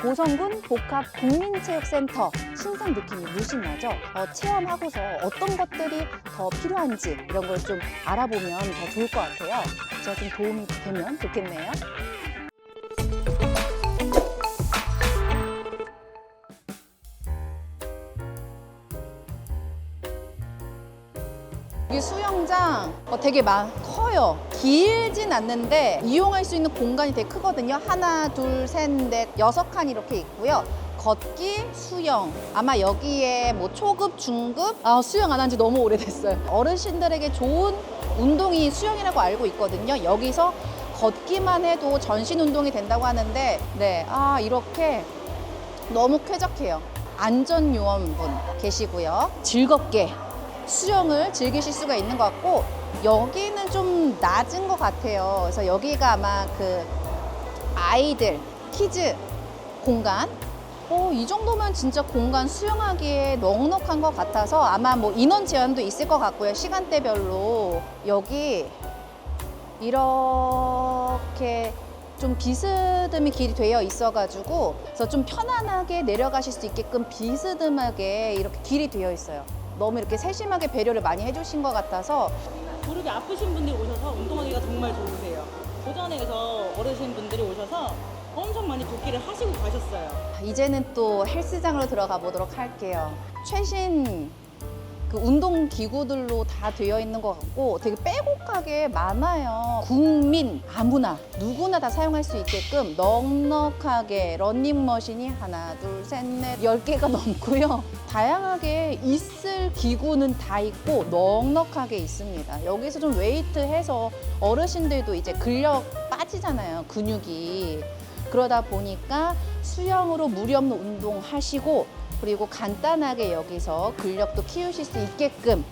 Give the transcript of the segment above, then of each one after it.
보성군 복합 국민체육센터 신선 느낌이 물씬 나죠. 어, 체험하고서 어떤 것들이 더 필요한지 이런 걸 좀 알아보면 더 좋을 것 같아요. 제가 좀 도움이 되면 좋겠네요. 이 수영장 어, 되게 많, 커 요. 길진 않는데 이용할 수 있는 공간이 되게 크거든요. 하나, 둘, 셋, 넷, 여섯 칸 이렇게 있고요. 걷기, 수영. 아마 여기에 뭐 초급, 중급, 아, 수영 안 한 지 너무 오래됐어요. 어르신들에게 좋은 운동이 수영이라고 알고 있거든요. 여기서 걷기만 해도 전신 운동이 된다고 하는데, 네, 아, 이렇게 너무 쾌적해요. 안전요원분 계시고요. 즐겁게 수영을 즐기실 수가 있는 것 같고 여기는 좀 낮은 것 같아요. 그래서 여기가 아마 그 아이들 키즈 공간. 어, 이 정도면 진짜 공간 수영하기에 넉넉한 것 같아서 아마 뭐 인원 제한도 있을 것 같고요. 시간대별로 여기 이렇게 좀 비스듬히 길이 되어 있어가지고 그래서 좀 편안하게 내려가실 수 있게끔 비스듬하게 이렇게 길이 되어 있어요. 너무 이렇게 세심하게 배려를 많이 해주신 것 같아서 무릎이 아프신 분들이 오셔서 운동하기가 정말 좋으세요. 도전에서 어르신 분들이 오셔서 엄청 많이 걷기를 하시고 가셨어요. 이제는 또 헬스장으로 들어가 보도록 할게요. 최신 그 운동 기구들로 다 되어 있는 것 같고 되게 빼곡하게 많아요. 국민 아무나 누구나 다 사용할 수 있게끔 넉넉하게 러닝머신이 하나 둘셋넷 열 개가 넘고요. 다양하게 있을 기구는 다 있고 넉넉하게 있습니다. 여기서 좀 웨이트 해서 어르신들도 이제 근력 빠지잖아요. 근육이. 그러다 보니까 수영으로 무리 없는 운동 하시고 그리고 간단하게 여기서 근력도 키우실 수 있게끔.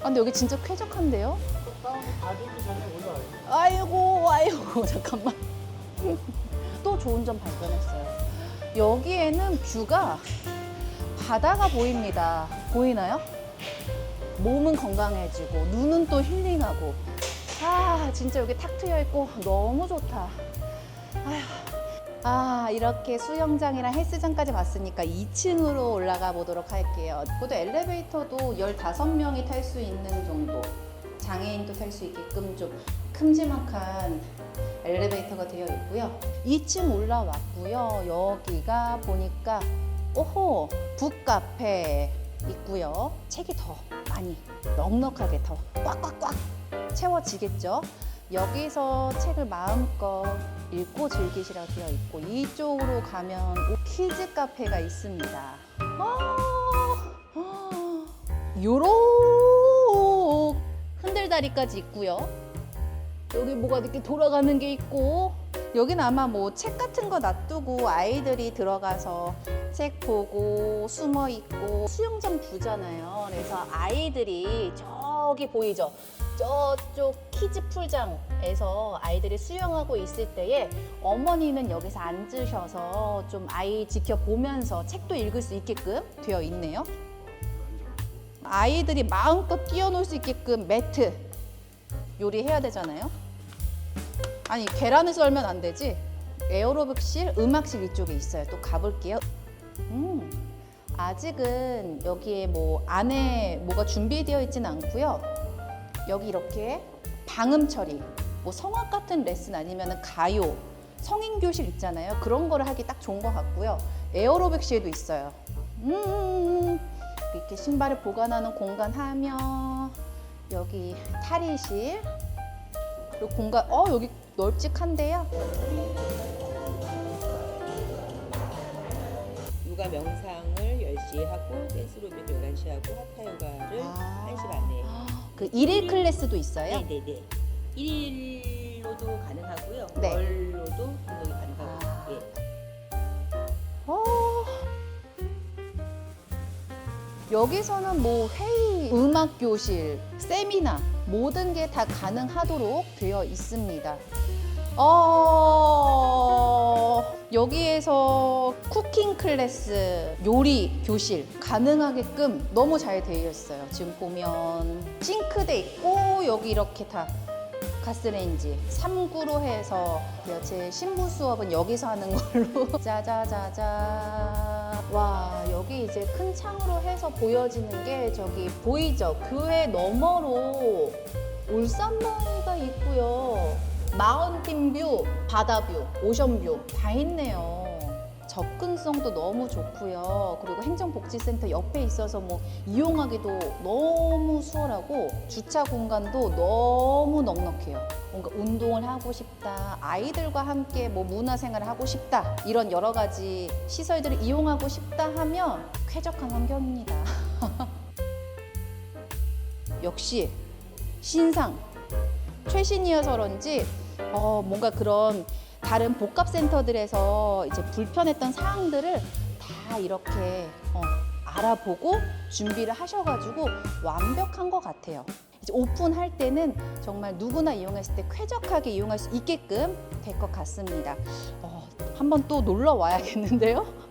아, 근데 여기 진짜 쾌적한데요? 아이고 아이고 잠깐만. 또 좋은 점 발견했어요. 여기에는 뷰가 바다가 보입니다. 보이나요? 몸은 건강해지고 눈은 또 힐링하고. 아 진짜 여기 탁 트여 있고 너무 좋다. 아휴 아, 이렇게 수영장이랑 헬스장까지 봤으니까 2층으로 올라가 보도록 할게요. 그것도 엘리베이터도 15명이 탈 수 있는 정도. 장애인도 탈 수 있게끔 좀 큼지막한 엘리베이터가 되어 있고요. 2층 올라왔고요. 여기가 보니까 오호, 북카페 있고요. 책이 더 많이 넉넉하게 더 꽉꽉꽉 채워지겠죠. 여기서 책을 마음껏 읽고 즐기시라고 되어 있고 이쪽으로 가면 키즈 카페가 있습니다. 아, 아, 요런 흔들다리까지 있고요. 여기 뭐가 이렇게 돌아가는 게 있고 여기는 아마 뭐 책 같은 거 놔두고 아이들이 들어가서 책 보고 숨어 있고 수영장 부잖아요. 그래서 아이들이 저기 보이죠? 저쪽 키즈 풀장에서 아이들이 수영하고 있을 때에 어머니는 여기서 앉으셔서 좀 아이 지켜보면서 책도 읽을 수 있게끔 되어 있네요. 아이들이 마음껏 뛰어놀 수 있게끔 매트 요리해야 되잖아요. 아니 계란을 썰면 안 되지. 에어로빅실, 음악실 이쪽에 있어요. 또 가볼게요. 음, 아직은 여기에 뭐 안에 뭐가 준비되어 있지는 않고요. 여기 이렇게 방음 처리, 뭐 성악 같은 레슨 아니면 가요, 성인 교실 있잖아요. 그런 거를 하기 딱 좋은 것 같고요. 에어로빅실도 있어요. 음, 이렇게 신발을 보관하는 공간 하며 여기 탈의실 그리고 공간 어 여기 널찍한데요. 요가 명상을 10시에 하고 댄스 로빅 11시에 하고 하타 요가를 아. 1시 반에 그 일일 클래스도 있어요? 네네네 1일로도 가능하고요 네. 월로도 등록이 가능하고 아. 예. 어. 여기서는 뭐 회의, 음악 교실, 세미나 모든 게 다 가능하도록 되어 있습니다. 어, 여기에서 쿠킹 클래스, 요리 교실 가능하게끔 너무 잘 되어 있어요. 지금 보면 싱크대 있고 여기 이렇게 다 가스레인지 3구로 해서 제 신부 수업은 여기서 하는 걸로. 짜자자자. 와 여기 이제 큰 창으로 해서 보여지는 게 저기 보이죠? 교회 너머로 울산마을가 있고요 마운틴 뷰 바다뷰 오션뷰 다 있네요 접근성도 너무 좋고요. 그리고 행정복지센터 옆에 있어서 뭐 이용하기도 너무 수월하고 주차 공간도 너무 넉넉해요. 뭔가 운동을 하고 싶다, 아이들과 함께 뭐 문화생활을 하고 싶다 이런 여러 가지 시설들을 이용하고 싶다 하면 쾌적한 환경입니다. 역시 신상 최신이어서 그런지 어, 뭔가 그런 다른 복합 센터들에서 이제 불편했던 사항들을 다 이렇게 어, 알아보고 준비를 하셔가지고 완벽한 것 같아요. 이제 오픈할 때는 정말 누구나 이용했을 때 쾌적하게 이용할 수 있게끔 될 것 같습니다. 어, 한번 또 놀러 와야겠는데요?